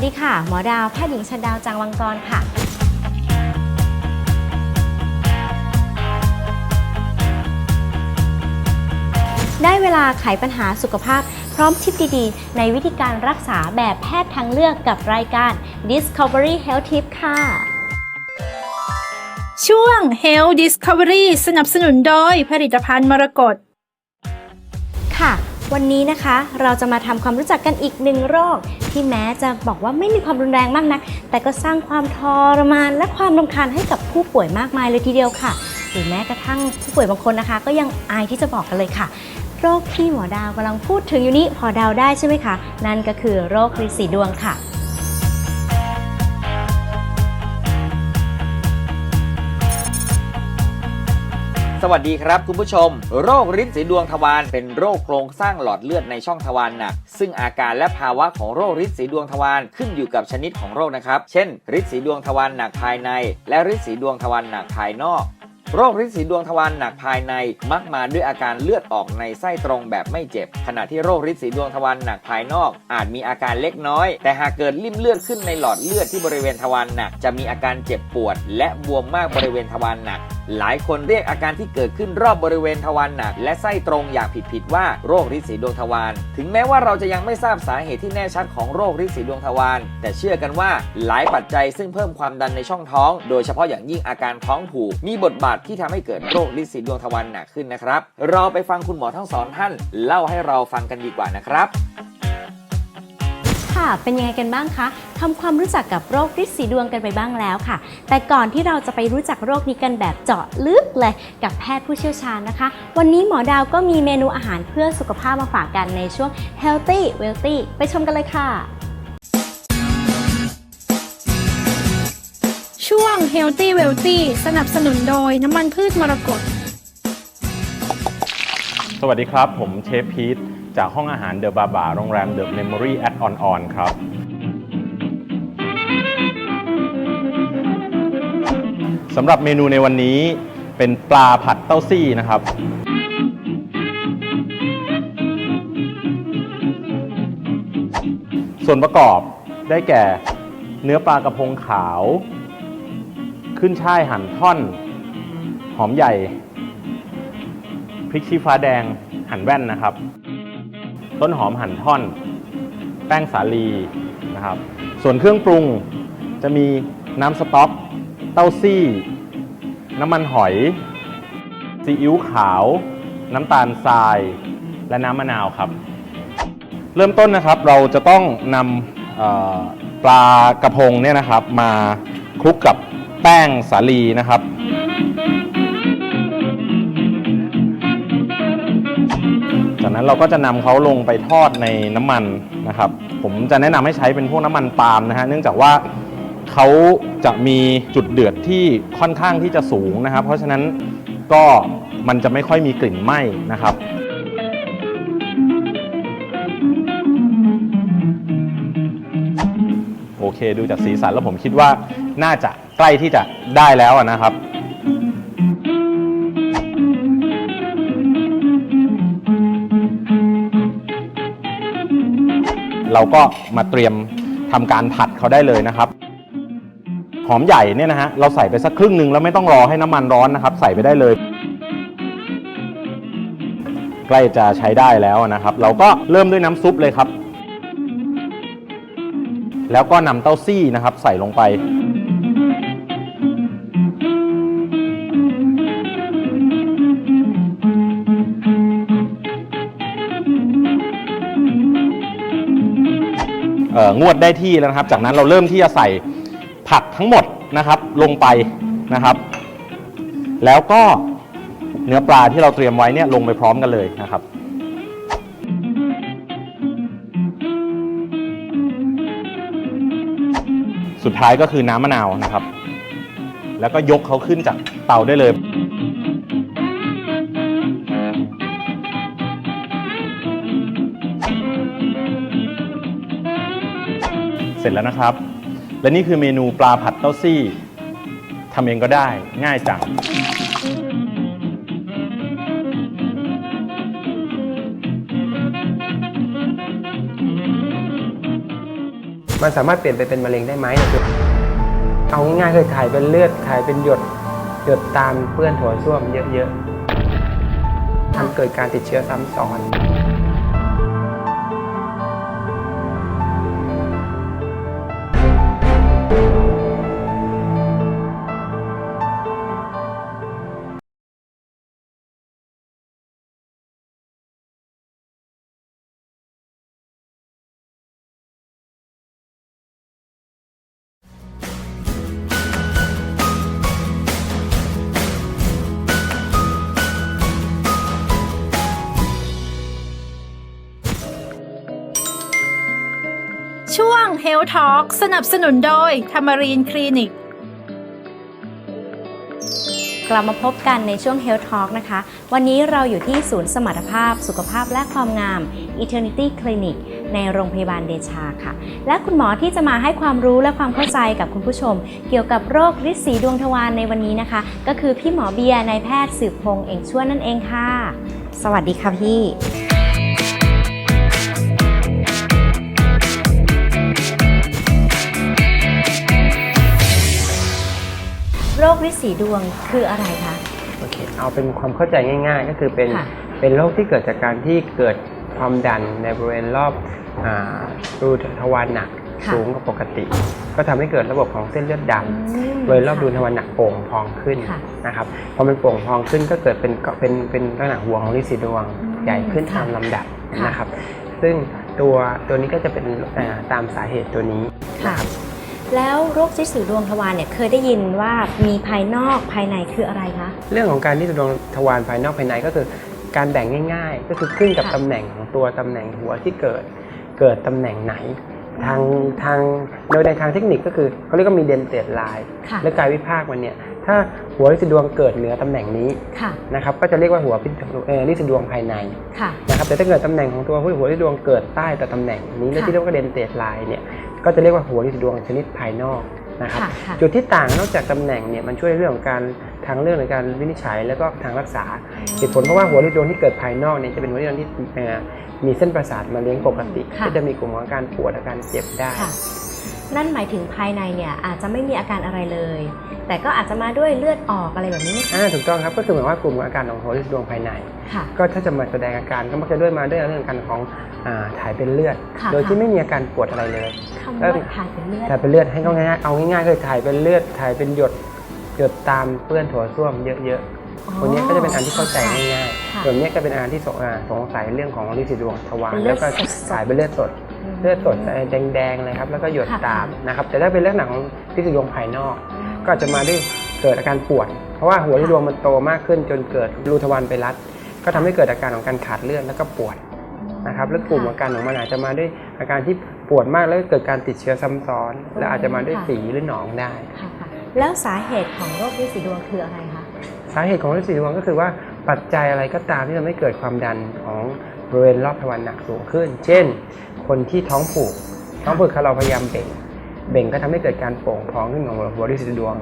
สวัสดีค่ะ หมอดาว แพทย์หญิงชันดาวจังวังกรค่ะ ได้เวลาไขปัญหาสุขภาพ พร้อมทิปดีๆ ในวิธีการรักษาแบบแพทย์ทางเลือกกับรายการ Discovery Health Tip ค่ะ ช่วง Health Discovery สนับสนุนโดยผลิตภัณฑ์มรกต วันนี้นะคะเราจะมาทำความรู้จักกันอีกหนึ่งโรค ที่แม้จะบอกว่าไม่มีความรุนแรงมากนะแต่ก็สร้างความทรมานและความรำคาญให้กับผู้ป่วยมากมายเลยทีเดียวค่ะ หรือแม้กระทั่งผู้ป่วยบางคนนะคะ ก็ยังอายที่จะบอกกันเลยค่ะ โรคที่หมอดาวกำลังพูดถึงอยู่นี้พอดาวได้ใช่ไหมคะ นั่นก็คือโรคริดสีดวงค่ะ สวัสดีครับคุณผู้ชม โรคริดสีดวงทวารเป็นโรคโครงสร้างหลอดเลือดในช่องทวารหนัก ซึ่งอาการและภาวะของโรคริดสีดวงทวารขึ้นอยู่กับชนิดของโรคนะครับ เช่นริดสีดวงทวารหนักภายใน และริดสีดวงทวารหนักภายนอกโรคริดสีดวงทวารหนักภายในมักมาด้วยอาการเลือดออกในไส้ตรงแบบไม่เจ็บ ขณะที่โรคริดสีดวงทวารหนักภายนอก อาจมีอาการเล็กน้อย แต่หากเกิดริ่มเลือดขึ้นในหลอดเลือดที่บริเวณทวารหนัก จะมีอาการเจ็บปวด และบวมมากบริเวณทวารหนัก หลายคนเรียกอาการที่เกิดขึ้นรอบบริเวณทวารหนัก และไส้ตรงอย่างผิดๆว่าโรคริดสีดวงทวาร ถึงแม้ว่าเราจะยังไม่ทราบสาเหตุที่แน่ชัดของโรคริดสีดวงทวาร แต่เชื่อกันว่าหลายปัจจัยซึ่งเพิ่มความดันในช่องท้อง โดยเฉพาะอย่างยิ่งอาการท้องผูก มีบทบาทที่ทำให้เกิดโรคริดสีดวงทวารหนักขึ้นนะครับ เราไปฟังคุณหมอทั้งสองท่าน เล่าให้เราฟังกันดีกว่านะครับ ค่ะ เป็นยังไงกันบ้างคะทำความรู้จักกับโรคริดสีดวงกันไปบ้างแล้วค่ะ แต่ก่อนที่เราจะไปรู้จักโรคนี้กันแบบเจาะลึกเลยกับแพทย์ผู้เชี่ยวชาญนะคะ วันนี้หมอดาวก็มีเมนูอาหารเพื่อสุขภาพมาฝากกันในช่วง Healthy Wealthy ไปชมกันเลยค่ะ ช่วง Healthy Wealthy สนับสนุนโดยน้ำมันพืชมรกตสวัสดีครับ ผมเชฟพีท จากห้องอาหารเดอะบาบาโรงแรมเดอะเมมโมรี่แอดออนออนครับ สำหรับเมนูในวันนี้เป็นปลาผัดเต้าซี่นะครับ ส่วนประกอบได้แก่เนื้อปลากระพงขาว ขึ้นช่ายหั่นท่อน หอมใหญ่ พริกชี้ฟ้าแดงหั่นแว่นนะครับ ต้นหอมหั่นท่อน แป้งสาลีนะครับ ส่วนเครื่องปรุงจะมีน้ำสต๊อกเต้าซี่ น้ำมันหอย ซีอิ๊วขาว น้ำตาลทราย และน้ำมะนาวครับ เริ่มต้นนะครับเราจะต้องนำปลากระพงเนี่ยนะครับ มาคลุกกับแป้งสาลีนะครับ นั้นเราก็จะนำเขาลงไปทอดในน้ำมันนะครับ ผมจะแนะนำให้ใช้เป็นพวกน้ำมันปาล์มนะฮะเนื่องจากว่าเขาจะมีจุดเดือดที่ค่อนข้างที่จะสูงนะครับ เพราะฉะนั้นก็มันจะไม่ค่อยมีกลิ่นไหม้นะครับโอเคดูจากสีสันแล้วผมคิดว่าน่าจะใกล้ที่จะได้แล้วนะครับ เราก็มาเตรียมทำการผัดเขาได้เลยนะครับ หอมใหญ่เนี่ยนะฮะเราใส่ไปสักครึ่งหนึ่งแล้วไม่ต้องรอให้น้ำมันร้อนนะครับ ใส่ไปได้เลย ใกล้จะใช้ได้แล้วนะครับ เราก็เริ่มด้วยน้ำซุปเลยครับ แล้วก็นำเต้าซี่นะครับ ใส่ลงไป งวดได้ที่แล้วนะครับ จากนั้นเราเริ่มที่จะใส่ผักทั้งหมดนะครับลงไปนะครับ แล้วก็เนื้อปลาที่เราเตรียมไว้เนี่ยลงไปพร้อมกันเลยนะครับสุดท้ายก็คือน้ำมะนาวนะครับ แล้วก็ยกเขาขึ้นจากเตาได้เลย เสร็จแล้วนะครับ และนี่คือเมนูปลาผัดเต้าซี่ทำเองก็ได้ง่ายจังมันสามารถเปลี่ยนไปเป็นมะเร็งได้ไหมเนี่ยคือเอาง่ายๆคือถ่ายเป็นเลือดถ่ายเป็นหยดหยดตามเปื้อนโถั่วส้วมเยอะๆทำเกิดการติดเชื้อซ้ำซ้อน Health Talk สนับสนุนโดยธรรมรีนคลินิกกลับมาพบกันในช่วง Health Talk นะคะ วันนี้เราอยู่ที่ศูนย์สมรรถภาพ สุขภาพและความงาม Eternity Clinic ในโรงพยาบาลเดชาค่ะ และคุณหมอที่จะมาให้ความรู้และความเข้าใจกับคุณผู้ชม เกี่ยวกับโรคฤทธิ์สีดวงทวารในวันนี้นะคะ ก็คือพี่หมอเบียร์นายแพทย์สืบพงษ์เองช่วนนั่นเองค่ะ สวัสดีค่ะพี่ โรคฤทธิ์สีดวงคืออะไรคะ โอเคเอาเป็นความเข้าใจง่าย ๆ ก็คือเป็นค่ะเป็นโรคที่เกิดจากการที่เกิดความดันในบริเวณรอบอ่ารูทวารหนักค่ะ สูงกว่าปกติ ก็ทำให้เกิดระบบของเส้นเลือดดำโดยรอบรูทวารหนักโป่งพองขึ้นค่ะนะครับพอมันโป่งพองขึ้นก็เกิดเป็นก็เป็นเป็นลักษณะหัวของลิซิดวงอืมใหญ่ขึ้นค่ะตามลำดับค่ะ นะครับ ซึ่งตัวตัวนี้ก็จะเป็นอ่าตามสาเหตุตัวนี้ ค่ะ แล้วโรคฤทธิ์สีดวงทวารเนี่ยเคยได้ยินว่ามีภายนอกภายในคืออะไรคะ เรื่องของการที่ดวงทวารภายนอกภายในก็คือการแบ่งง่ายๆ ก็คือขึ้นกับค่ะตำแหน่งของตัวตำแหน่งหัวที่เกิด เกิดตำแหน่งไหน ทางทางโดยในทางเทคนิคก็คือเขาเรียกว่ามีเดนเตดไลน์ค่ะ และกายวิภาคมันเนี่ยถ้าหัวลิซิดวงเกิดเหนือตำแหน่งนี้ค่ะนะครับก็จะเรียกว่าหัวพิเอ่อลิซิดวงภายในค่ะ นะครับแต่ถ้าเกิดตำแหน่งของตัวหัวลิซิดวงเกิดใต้แต่ตำแหน่งนี้และค่ะ ที่เรียกว่าเดนเตดไลน์เนี่ย ก็จะเรียกว่าหัวลิซิดวงชนิดภายนอกนะครับค่ะค่ะจุดที่ต่างนอกจากตำแหน่งเนี่ยมันช่วยเรื่องของการทางเรื่องในการวินิจฉัยแล้วก็ทางรักษาเหตุผลเพราะว่าหัวลิดวงที่เกิดภายนอกเนี่ยจะเป็นหัวลิดวงที่เอ่อมีเส้นประสาทมาเลี้ยงปกติค่ะก็จะมีกลุ่มของอาการปวดอาการเจ็บได้ค่ะ นั่นหมายถึงภายในเนี่ยอาจจะไม่มีอาการอะไรเลย แต่ก็อาจจะมาด้วยเลือดออกอะไรแบบนี้ไหมคะ อ่าถูกต้องครับก็คือหมายว่ากลุ่มของอาการของหัวลิดวงภายใน ค่ะ ก็ถ้าจะมาแสดงอาการก็มักจะด้วยมาด้วยเรื่องการของอ่าถ่ายเป็นเลือด ค่ะโดยที่ไม่มีอาการปวดอะไรเลย คำว่าถ่ายเป็นเลือด ถ่ายเป็นเลือดให้เขาง่ายๆเอาง่ายๆคือถ่ายเป็นเลือดถ่ายเป็นหยดหยดตามเปื้อนถั่วส้วมเยอะๆวันนี้ก็จะเป็นอันที่เข้าใจง่ายค่ะๆส่วนเนี้ยก็เป็นอันที่สงอ่าสงสัยเรื่องของลินสีดวงทวารเป็นเลือแล้ดวก็สดๆสายเป็นเลือดสด เลือดสดแดงๆเลยครับ แล้วก็หยดค่ะตามนะครับ แต่ถ้าเป็นลักษณะของลินสีดวงภายนอก ก็อาจจะมาด้วยเกิดอาการปวด เพราะว่าหัวลินดวงมันโตมากขึ้นจนเกิดรูทวารไปรัด ก็ทำให้เกิดอาการของการขาดเลือดแล้วก็ปวดนะครับ แล้วกลุ่มอาการของมันอาจจะมาด้วยอาการที่ปวดมากแล้วก็เกิดการติดเชื้อซ้ำซ้อน และอาจจะมาด้วยฝีหรือหนองได้ค่ะค่ะแล้วสาเหตุของโรคฤทธิ์สีดวงคืออะไรคะสาเหตุของฤทธิ์สีดวงก็คือว่าปัจจัยอะไรก็ตามที่ทำให้เกิดความดันของ บริเวณรอบทวารหนักสูงขึ้น เช่น คนที่ท้องผูก ท้องผูกเราพยายามเบ่ง เบ่งก็ทำให้เกิดการโป่งพองขึ้นของหัวฤทธิ์สีดวง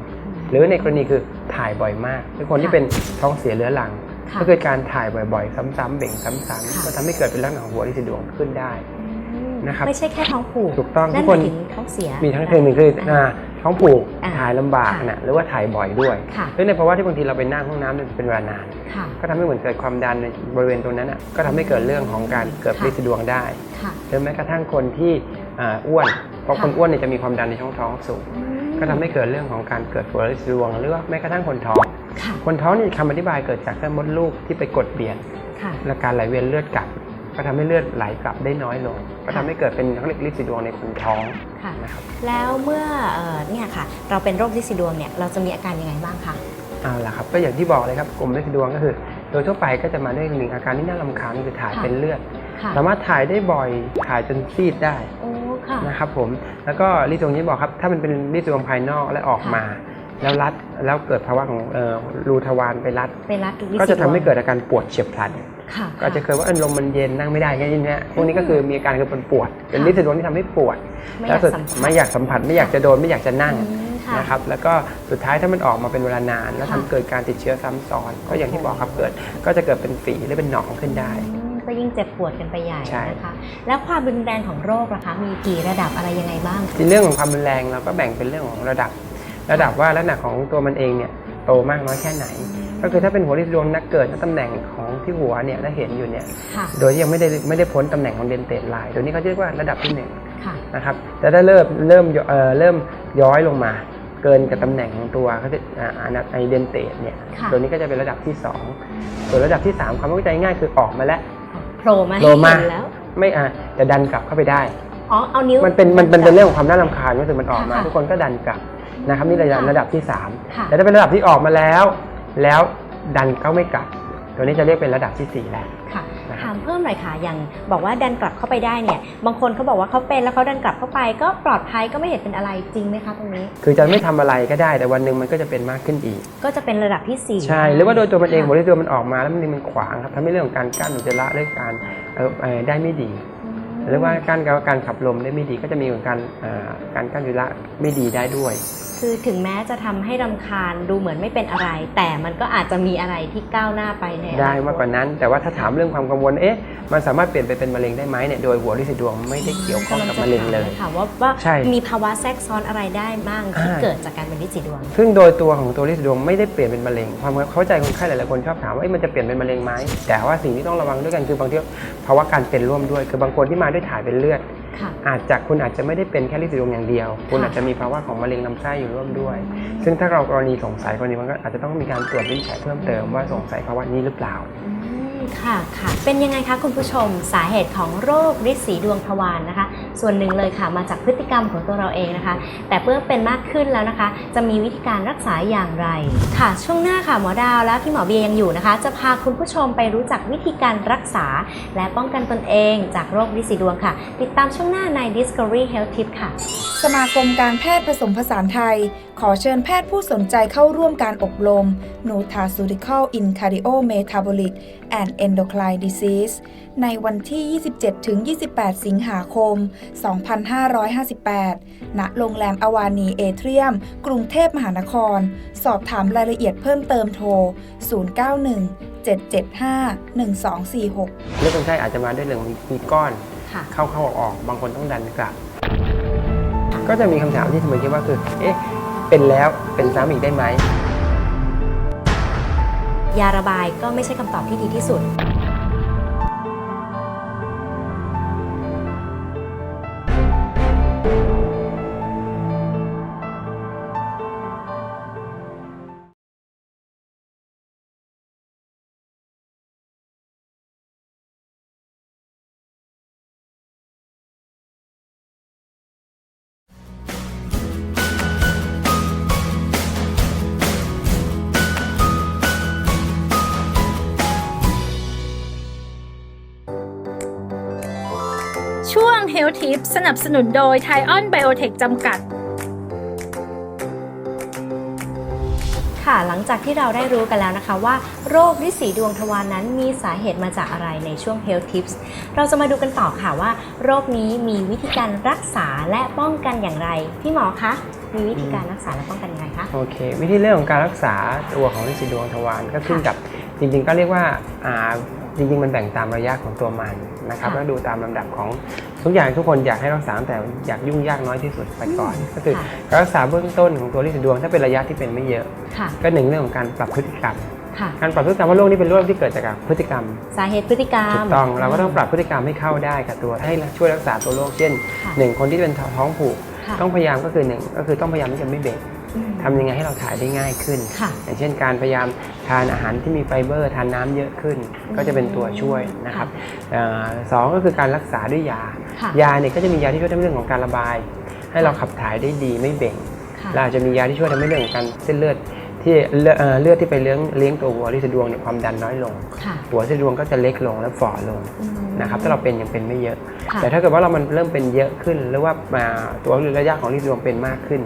หรือในกรณีคือถ่ายบ่อยมากหรือคนที่ค่ะเป็นท้องเสียเรื้อรังค่ะก็เกิดการถ่ายบ่อยๆ ซ้ำๆเบ่งซ้ำค่ะๆก็ทำให้เกิดเป็นลักษณะของหัวฤทธิ์สีดวงขึ้นได้อืมนะครับไม่ใช่แค่ท้องผูกถูกต้องนั่ทุนกหคมายนถึงท้องเสียมีทั้งเพลงหนึ่งคืออ่า ท้องผูกอ่าถ่ายลำบากค่ะนะหรือว่าถ่ายบ่อยด้วยค่ะหรือในภาวะที่บางทีเราไปนั่งห้องน้ำเนี่ยเป็นเวลานาน ค่ะ ก็ทำให้เหมือนเกิดความดันในบริเวณตรงนั้นอะก็ทำให้เกิดเรื่องของการเกิดค่ะลินสีดวงได้ ค่ะ หรือแม้กระทั่งคนที่อ่าอ้วน เพราะค่ะ คนอ้วนเนี่ยจะมีความดันในช่องท้องสูงอืมก็ทำให้เกิดเรื่องของการเกิดหัวลินสีดวงหรือว่าแม้กระทั่งคนท้อง ค่ะ คนท้องนี่คำอธิบายเกิดจากเส้นมดลูกที่ไปกดเปลี่ยนค่ะ และการไหลเวียนเลือดกลับ ก็ทำให้เลือดไหลกลับได้น้อยลง ก็ทำให้เกิดเป็นเขาเรียกลินสีดวงในคนท้องค่ะนะครับแล้วเมื่อเอ่อเนี่ยค่ะ เราเป็นโรคลินสีดวงเนี่ยเราจะมีอาการยังไงบ้างคะเอาละครับ ก็อย่างที่บอกเลยครับกลุ่มลินสีดวงก็คือ โดยทั่วไปก็จะมาด้วยหนึ่งอาการที่น่ารำคาญคือถ่ายค่ะเป็นเลือดค่ะสามารถถ่ายได้บ่อยถ่ายจนซีดได้โอ้ค่ะนะครับผมแล้วก็ลินสีดวงที่บอกครับถ้ามันเป็นลินสีดวงภายนอกและออกมาแล้วรัดแล้วเกิดภาวะของเอ่อรูทวารไปรัดเป็นรัดลินก็สีจะดทำวงให้เกิดอาการปวดเฉียบพลัน ค่ะก็จะเคยว่าเออลมมันเย็นนั่งไม่ได้แค่นี้นะพวกนี้ก็คือมีอาการคือเป็นปวด เป็นลินสีดวงที่ทำให้ปวดไม่อแล้ยาวกสุดสัมผัสไม่อยากสัมผัสไม่อยากจะโดนไม่อยากจะนั่งอืมค่ะนะครับแล้วก็สุดท้ายถ้ามันออกมาเป็นเวลานาน แล้วค่ะทำเกิดการติดเชื้อซ้ำซ้อน ก็อย่างที่บอกครับเกิด ก็จะเกิดเป็นฝีหรือเป็นหนองขึ้นได้อืมก็ยิ่งเจ็บปวดกันไปใหญ่ใช่นะคะแล้วความรุนแรงของโรคล่ะคะมีกี่ระดับอะไรยังไงบ้างในเรื่องของความรุนแรงเราก็แบ่งเป็นเรื่องของระดับ ระดับว่าลักษณะของตัวมันเองเนี่ยโตมากน้อยแค่ไหน ก็คือถ้าเป็นหัวที่ดวงนักเกิดณตำแหน่งของ ที่หัวเนี่ยถ้าเห็นอยู่เนี่ยค่ะโดยที่ยังไม่ได้ไม่ได้พ้นตำแหน่งของเดนเตดไลน์ตัวนี้เขาเรียกว่าระดับที่หนึ่งค่ะนะครับแต่ถ้าเริ่มเริ่มเอ่อเริ่มย้อยลงมา เกินกับตำแหน่งของตัวเขาจะอ่าอนาไอเดนเตตเนี่ยค่ะตัวนี้ก็จะเป็นระดับที่ 2 ส่วนระดับที่ 3 ความเข้าใจง่ายคือออกมาแล้วโผล่มาโผล่ให้มาเห็นแล้วไม่อะจะดันกลับเข้าไปได้อ๋อเอานิ้วมันเป็นมันเป็นเรื่องของความน่ารำคาญก็คือมันออกมาค่ะทุกคนก็ดันกลับนะครับนี่ระดับค่ะระดับที่ค่ะ3แต่ถ้าเป็นระดับที่ออกมาแล้ว แล้วดันเข้าไม่กลับ ตัวนี้จะเรียกเป็นระดับที่4แล้วค่ะนะครับถามเพิ่มหน่อยค่ะอย่างบอกว่าดันกลับเข้าไปได้เนี่ย บางคนเขาบอกว่าเขาเป็นแล้วเขาดันกลับเข้าไป ก็ปลอดภัยก็ไม่เห็นเป็นอะไรจริงไหมคะตรงนี้ คือจะไม่ทำอะไรก็ได้แต่วันหนึ่งมันก็จะเป็นมากขึ้นอีก ก็จะเป็นระดับที่สี่ใช่หรือว่าโดยตัวมันเองค่ะหัวที่ตัวมันออกมาแล้วมันมันขวางครับทำให้เรื่องของการกั้นอุจจาระเรื่องการเอ่อเอ่อได้ไม่ดีอืม หรือว่าการการขับลมได้ไม่ดีก็จะมีการเอ่อการกั้นอุจจาระไม่ดีได้ด้วย คือถึงแม้จะทำให้รำคาญดูเหมือนไม่เป็นอะไร แต่มันก็อาจจะมีอะไรที่ก้าวหน้าไปในอนาคตได้มากกว่านั้น แต่ว่าถ้าถามเรื่องความกังวลเอ๊ะมันสามารถเปลี่ยนไปเป็นมะเร็งได้ไหมเนี่ยโดยหัวลินสีดวงไม่ได้เกี่ยวข้องกับมะเร็งเลยค่ะว่าว่าใช่มีภาวะแทรกซ้อนอะไรได้บ้างที่อ่าเกิดจากการเป็นลินสีดวง ซึ่งโดยตัวของตัวลินสีดวงไม่ได้เปลี่ยนเป็นมะเร็งความเข้าใจคนไข้หลายๆคนชอบถามว่าเอ๊ะมันจะเปลี่ยนเป็นมะเร็งไหมแต่ว่าสิ่งที่ต้องระวังด้วยกันคือบางทีภาวะการเป็นร่วมด้วยคือบางคนที่มาด้วยถ่ายเป็นเลือดค่ะอาจจะคุณอาจจะไม่ได้เป็นแค่ลินสีดวงอย่างเดียว คุณค่ะอาจจะมีภาวะของมะเร็งลำไส้อยู่ร่วมด้วย ซึ่งถ้าเรากรณีสงสัยกรณีมันก็อาจจะต้องมีการตรวจวินิจฉัยเพิ่มเติมว่าสงสัยภาวะนี้หรือเปล่าอืมค่ะค่ะ เป็นยังไงคะคุณผู้ชมสาเหตุของโรคริดสีดวงทวารนะคะ ส่วนหนึ่งเลยค่ะมาจากพฤติกรรมของตัวเราเองนะคะ แต่เมื่อเป็นมากขึ้นแล้วนะคะ จะมีวิธีการรักษาอย่างไรค่ะ ช่วงหน้าค่ะหมอดาวและพี่หมอเบียยังอยู่นะคะ จะพาคุณผู้ชมไปรู้จักวิธีการรักษา และป้องกันตนเองจากโรคริดสีดวงค่ะ ติดตามช่วงหน้าใน Discovery Health Tip ค่ะ สมาคมการแพทย์ผสมผสานไทย ขอเชิญแพทย์ผู้สนใจเข้าร่วมการอบรม Nutraceutical in Cardio Metabolic and Endocrine Disease ในวันที่ 27-28 สิงหาคม 2558 ณ โรงแรมอวานีเอเทียม กรุงเทพมหานคร สอบถามรายละเอียดเพิ่มเติมโทร 091 775 1246เรื่องคนไข้อาจจะมาด้วยเรื่องมีก้อนค่ะเข้าเข้าออกออกบางคนต้องดันกลับ ก็จะมีคำถามที่ทำไมคิดว่าคือ เอ๊ะ เป็นแล้วเป็นซ้ำอีกได้ไหม ยาระบายก็ไม่ใช่คำตอบที่ดีที่สุด ช่วง Health Tip สนับสนุนโดย t h a i o n Biotech จำกัด ค่ะหลังจากที่เราได้รู้กันแล้วนะคะว่าโรคริดสีดวงทวารนั้นมีสาเหตุมาจากอะไรในช่วง Health Tips เราจะมาดูกันต่อค่ะว่า โรคนี้มีวิธีการรักษาและป้องกันอย่างไร พี่หมอคะมีวิธีการรักษาและป้องกันยังไงคะ โอเค วิธีเรื่องของการรักษาตัวของลินสีดวงทวารก็ขึ้นกับจริงๆก็เรียกว่าอ่า จริงๆมันแบ่งตามระยะของตัวมันนะครับค่ะแล้วดูตามลำดับของทุกอย่างทุกคนอยากให้รักษาตั้งแต่อยากยุ่งยากน้อยที่สุดไปก่อน ก็คือค่ะการรักษาเบื้องต้นของตัวลินสีดวงถ้าเป็นระยะที่เป็นไม่เยอะค่ะก็หนึ่งเรื่องของการปรับพฤติกรรมค่ะการปรับพฤติกรรมว่าโรคนี้เป็นโรคที่เกิดจากพฤติกรรม สาเหตุพฤติกรรมถูกต้องเราก็ต้องปรับพฤติกรรมให้เข้าได้กับตัวให้ช่วยรักษาตัวโรคเช่นค่ะหนึ่งคนที่เป็นท้องผูกค่ะต้องพยายามก็คือหนึ่งก็คือต้องพยายามที่จะไม่เบ่งอืม ทำยังไงให้เราถ่ายได้ง่ายขึ้น ค่ะ อย่างเช่นการพยายามทานอาหารที่มีไฟเบอร์ ทานน้ำเยอะขึ้นก็จะเป็นตัวช่วยนะครับเอ่อสองก็คือการรักษาด้วยยา ค่ะ ยาเนี่ยก็จะมียาที่ช่วยทำให้เรื่องของการระบาย ให้เราขับถ่ายได้ดีไม่เบ่ง ค่ะ เราอาจจะมียาที่ช่วยทำให้เรื่องของการเส้นเลือดที่เลือดเอ่อเลือดที่ไปเลี้ยงเลี้ยงตัวหัวลินสะดวงเนี่ยความดันน้อยลง ค่ะหัวลินสะดวงก็จะเล็กลงและฝ่อลงอืม นะครับถ้าเราเป็นยังเป็นไม่เยอะ ค่ะ แต่ถ้าเกิดว่าเรามันเริ่มเป็นเยอะขึ้น หรือว่ามาตัวระยะของลินสะดวงเป็นมากขึ้น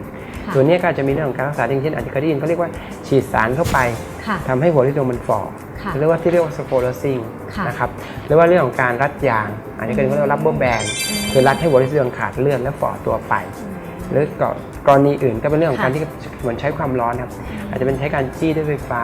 ค่ะ ตัวเนี้ยก็อาจจะมีเรื่องของการรักษาอย่างเช่นอาจจะเคยได้ยินเขาเรียกว่าฉีดสารเข้าไปค่ะ ทำให้หัวลินสะดวงมันฝ่อค่ะหรือว่าที่เรียกว่าสโคโลซิงค่ะนะครับหรือว่าเรื่องของการรัดยางอาจจะเคยเรียกว่ารับเบอร์แบนคือรัดให้หัวลินสะดวงขาดเลือดและฝ่อตัวไป หรือก็กรณีอื่นก็เป็นเรื่องของค่ะการที่เหมือนใช้ความร้อนครับ อาจจะเป็นใช้การจี้ด้วยไฟฟ้า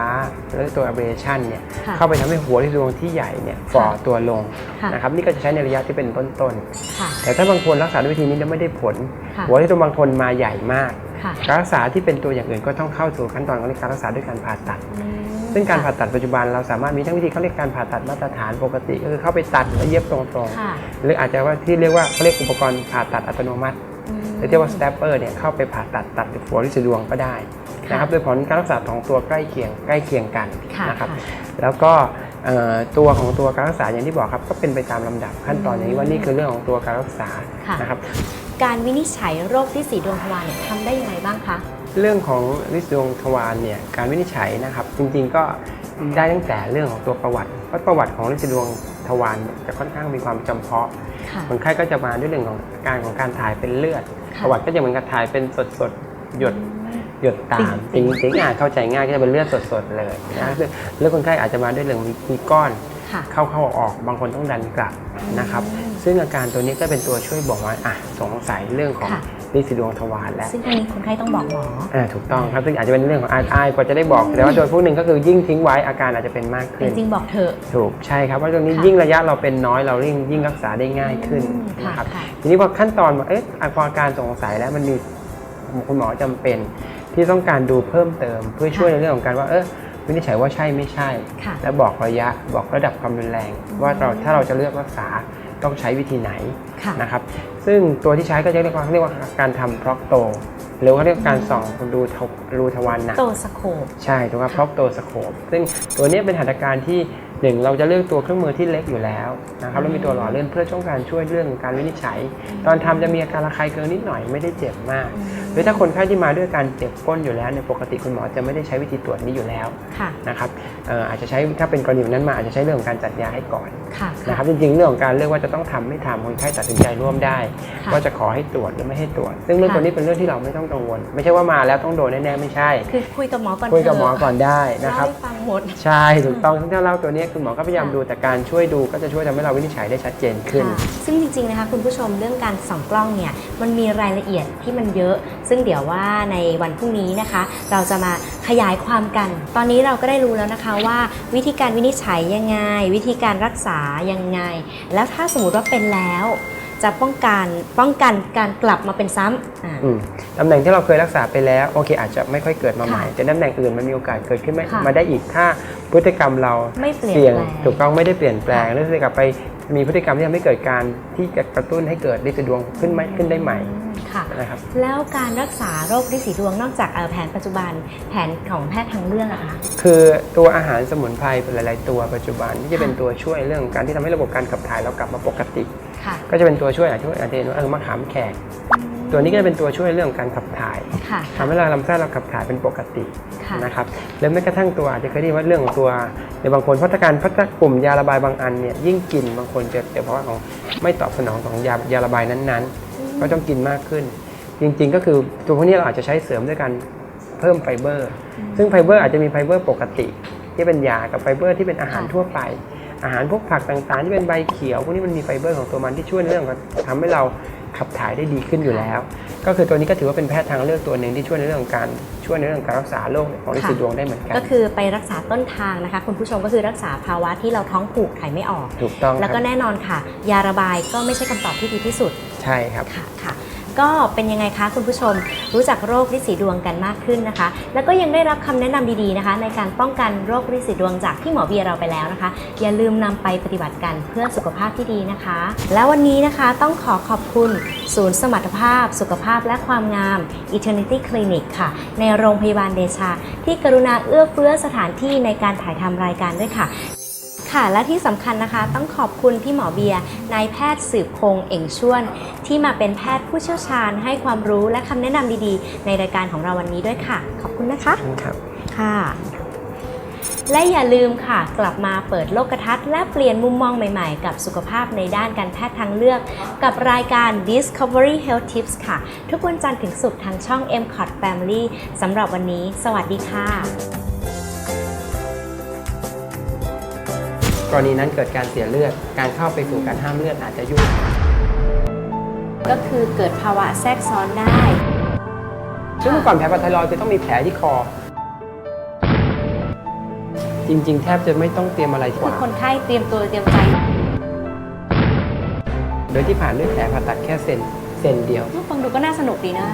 แล้วตัว ablation เนี่ยค่ะเข้าไปทำให้หัวที่ดวงที่ใหญ่เนี่ยฝ่อตัวลงค่ะ นะครับนี่ก็จะใช้ในระยะที่เป็นต้นค่ะ ๆ แต่ถ้าบางคนรักษาด้วยวิธีนี้แล้วไม่ได้ผล ค่ะ หัวที่ดวงบางคนมาใหญ่มาก ค่ะการรักษาที่เป็นตัวอย่างอื่นก็ต้องเข้าสู่ขั้นตอนของการรักษาด้วยการผ่าตัด อืมซึ่งการผ่าค่ะตัดปัจจุบันเราสามารถมีทั้งวิธีเขาเรียกการผ่าตัดมาตรฐานปกติ ก็คือเข้าไปตัดแล้วเย็บตรงค่ะ ๆ หรืออาจจะว่าที่เรียกว่าเขาเรียกอุปกรณ์ผ่าตัดอัตโนมัติอืม หรือเรียกว่าสเตปเปอร์เนี่ยเข้าไปผ่าตัดตัดหัวลินดวงก็ได้นะครับโดยผลการรักษาของตัวใกล้เคียงใกล้เคียงกันค่ะนะครับค่ะแล้วก็เอ่อตัวของตัวการรักษาอย่างที่บอกครับก็เป็นไปตามลำดับขั้นตอนอย่างนี้ว่านี่คือเรื่องของตัวการรักษาค่ะนะครับการวินิจฉัยโรคที่สีดวงทวารเนี่ยทำได้ยังไงบ้างคะเรื่องของลินดวงทวารเนี่ยการวินิจฉัยนะครับจริงๆก็ได้ตั้งแต่เรื่องของตัวประวัติเพราะประวัติของลินดวง ทวารเนี่ยจะค่อนข้างมีความจำเพาะค่ะคนไข้ก็จะมาด้วยเรื่องของการของการถ่ายเป็นเลือดค่ะประวัติก็จะเหมือนกับถ่ายเป็นสดๆหยดหยดตามจจริริงงจริงๆอะเข้าใจง่ายก็จะเป็นเลือดสดๆเลยนะค่ะซึ่งเลือดคนไข้อาจจะมาด้วยเรื่องมีมีก้อนค่ะเข้าเข้าออกบางคนต้องดันกลับนะครับ ซึ่งอาการตัวนี้ก็เป็นตัวช่วยบอกว่าอะสงสัยเรื่องของ ค่ะลินสีดวงทวารแล้วซึ่งอันนี้คนไข้ต้องบอกหมอ อ่าถูกต้องครับซึ่งอาจจะเป็นเรื่องของอายๆกว่าจะได้บอก แต่ว่าโดยพวกหนึ่งก็คือยิ่งทิ้งไว้อาการอาจจะเป็นมากจขึ้น ริงๆบอกเถอะถูกใช่ครับว่าตรงนี้ค่ะยิ่งระยะเราเป็นน้อยเรายิ่งยิ่งรักษาได้ง่ายขึ้นอืมค่ะนะครับ ค่ะ ทีนี้พอขั้นตอนว่าเอ๊ะพออาการสงสัยแล้วมันมีคุณหมอจำเป็น ที่ต้องการดูเพิ่มเติม เพื่อช่วยในเรื่องของการว่าเออวินิจฉัยว่าใช่ไม่ใช่ ค่ะ แล้วบอกระยะบอกระดับความรุนแรง ว่าเราถ้าเราจะเลือกรักษาต้องใช้วิธีไหนค่ะ นะครับ ซึ่งตัวที่ใช้ก็จะเรียกว่าเรียกว่าการทำพร็อกโต หรือว่าเรียกว่าการส่องดูทวรูทวารหนักโตสโคปใช่ถูกครับพร็อกโตสโคปซึ่งตัวนี้เป็นหัตถการที่หนึ่งเราจะเลือกตัวเครื่องมือที่เล็กอยู่แล้วนะครับแล้วมีตัวหล่อเลื่อนเพื่อต้องการช่วยเรื่องการวินิจฉัย ตอนทำจะมีอาการระคายเคืองนิดหน่อยไม่ได้เจ็บมากหรือถ้าคนไข้ที่มาด้วยการเจ็บก้นอยู่แล้วเนี่ยปกติคุณหมอจะไม่ได้ใช้วิธีตรวจนี้อยู่แล้วค่ะนะครับเอ่ออาจจะใช้ถ้าเป็นกรณีแบบนั้นมาอาจจะใช้เรื่องของการจัดยาให้ก่อนค่ะนะครับจริงๆเรื่องของการเลือกว่าจะต้องทำไม่ทำคนไข้ตัดสินใจร่วมได้ค่ะว่าจะขอให้ตรวจหรือไม่ให้ตรวจ ซึ่งเรื่องค่ะตัวนี้เป็นเรื่องที่เราไม่ต้องกังวล ไม่ใช่ว่ามาแล้วต้องโดนแน่ๆไม่ใช่ คือคุยกับหมอก่อนคุยกับหมอเถะก่อนได้นะครับเล่าให้ฟังหมดใช่ถูกต้องถ้าเล่าตัวนี้คุณหมอก็พยายามค่ะดูแต่การช่วยดูก็จะช่วยทำให้เราวินิจฉัยได้ชัดเจนขึ้นค่ะซึ่งจริงๆนะคะคุณผู้ชมเรื่องการส่องกล้องเนี่ยมันมีรายละเอียดที่มันเยอะซึ่งเดี๋ยวว่าในวันพรุ่งนี้นะคะ เราจะมาขยายความกัน ตอนนี้เราก็ได้รู้แล้วนะคะว่า วิธีการวินิจฉัยยังไง วิธีการรักษายังไง แล้วถ้าสมมติว่าเป็นแล้ว จะป้องกันป้องกันการกลับมาเป็นซ้ำอ่า อืมตำแหน่งที่เราเคยรักษาไปแล้วโอเคอาจจะไม่ค่อยเกิดมาใหม่ ค่ะแต่ตำแหน่งอื่นมันมีโอกาสเกิดขึ้นไม่ค่ะมาได้อีกถ้าพฤติกรรมเราไม่เปลี่ยนเสี่ยงแปลง ถูกต้องไม่ได้เปลี่ยนแปลงค่ะแล้วจะกลับไปมีพฤติกรรมที่ทำให้เกิดการที่จะกระตุ้นให้เกิดฤทธิ์ดวงขึ้นไหมขึ้นได้ใหม่ ค่ะ นะครับ แล้วการรักษาโรคริดสีดวงนอกจากเอ่อแผนปัจจุบันแผนของแพทย์ทางเลือกอะคะคือตัวอาหารสมุนไพรเป็นหลาย ๆ ตัวปัจจุบันที่จะเป็นตัวช่วยเรื่องการที่ทำให้ระบบการขับถ่ายเรากลับมาปกติ ค่ะก็จะเป็นตัวช่วยอาจจะอาจจะเห็นว่าเออมะขามแขก ตัวนี้ก็จะเป็นตัวช่วยเรื่องการขับถ่ายค่ะทำให้เราลำไส้เราขับถ่ายเป็นปกติค่ะนะครับแล้วแม้กระทั่งตัวอาจจะเคยได้ยินว่าเรื่องของตัวในบางคนพัฒการพัฒกลุ่มยาระบายบางอันเนี่ยยิ่งกินบางคนจะเกิดภาวะของไม่ตอบสนองของยายาระบายนั้นๆ ก็ต้องกินมากขึ้น จริง ๆ ก็คือตัวพวกนี้เราอาจจะใช้เสริมด้วยการเพิ่มไฟเบอร์ ซึ่งไฟเบอร์อาจจะมีไฟเบอร์ปกติ ที่เป็นยากับไฟเบอร์ที่เป็นอาหารค่ะทั่วไป อาหารพวกผักต่างๆ ที่เป็นใบเขียวพวกนี้มันมีไฟเบอร์ของตัวมันที่ช่วยในเรื่องของทำให้เราขับถ่ายได้ดีขึ้นอยู่แล้ว ก็คือตัวนี้ก็ถือว่าเป็นแพทย์ทางเลือกตัวหนึ่งที่ช่วยในเรื่องของการช่วยในเรื่องของการรักษาโรคของลินสีดวงได้เหมือนกัน ก็คือไปรักษาต้นทางนะคะคุณผู้ชมก็คือรักษาภาวะที่เราท้องผูกถ่ายไม่ออก ถูกต้อง แล้วก็ครับแน่นอนค่ะ ยาระบายก็ไม่ใช่คำตอบที่ดีที่สุด ใช่ครับ ค่ะค่ะก็เป็นยังไงคะคุณผู้ชม รู้จักโรคริดสีดวงกันมากขึ้นนะคะ แล้วก็ยังได้รับคำแนะนำดีๆนะคะ ในการป้องกันโรคริดสีดวงจากที่หมอเบียร์เราไปแล้วนะคะ อย่าลืมนำไปปฏิบัติกันเพื่อสุขภาพที่ดีนะคะ แล้ววันนี้นะคะต้องขอขอบคุณ ศูนย์สมรรถภาพ สุขภาพและความงาม Eternity Clinic ค่ะ ในโรงพยาบาลเดชา ที่กรุณาเอื้อเฟื้อสถานที่ในการถ่ายทำรายการด้วยค่ะ ค่ะ และที่สำคัญนะคะ ต้องขอบคุณพี่หมอเบียร์นายแพทย์สืบพงษ์เอ่งชวน ที่มาเป็นแพทย์ผู้เชี่ยวชาญให้ความรู้และคำแนะนำดีๆ ในรายการของเราวันนี้ด้วยค่ะ ขอบคุณนะคะครับค่ะ และอย่าลืมค่ะ กลับมาเปิดโลกทัศน์และเปลี่ยนมุมมองใหม่ๆ กับสุขภาพในด้านการแพทย์ทางเลือก กับรายการ Discovery Health Tips ค่ะ ทุกวันจันทร์ถึงศุกร์ทางช่อง m c o t Family สำหรับวันนี้ สวัสดีค่ะ กรณีนั้นเกิดการเสียเลือด การเข้าไปสู่การห้ามเลือดอาจจะยุ่ง ก็คือเกิดภาวะแทรกซ้อนได้ ซึ่งเมื่อก่อนแผลปาไทรอยด์จะต้องมีแผลที่คอ จริงๆ แทบจะไม่ต้องเตรียมอะไรกคือว่า คนไข้เตรียมตัวเตรียมใจ โดยที่ผ่านด้วยแผลผ่าตัดแค่เซนเซนเดียวฟังดูก็น่าสนุกดีนะ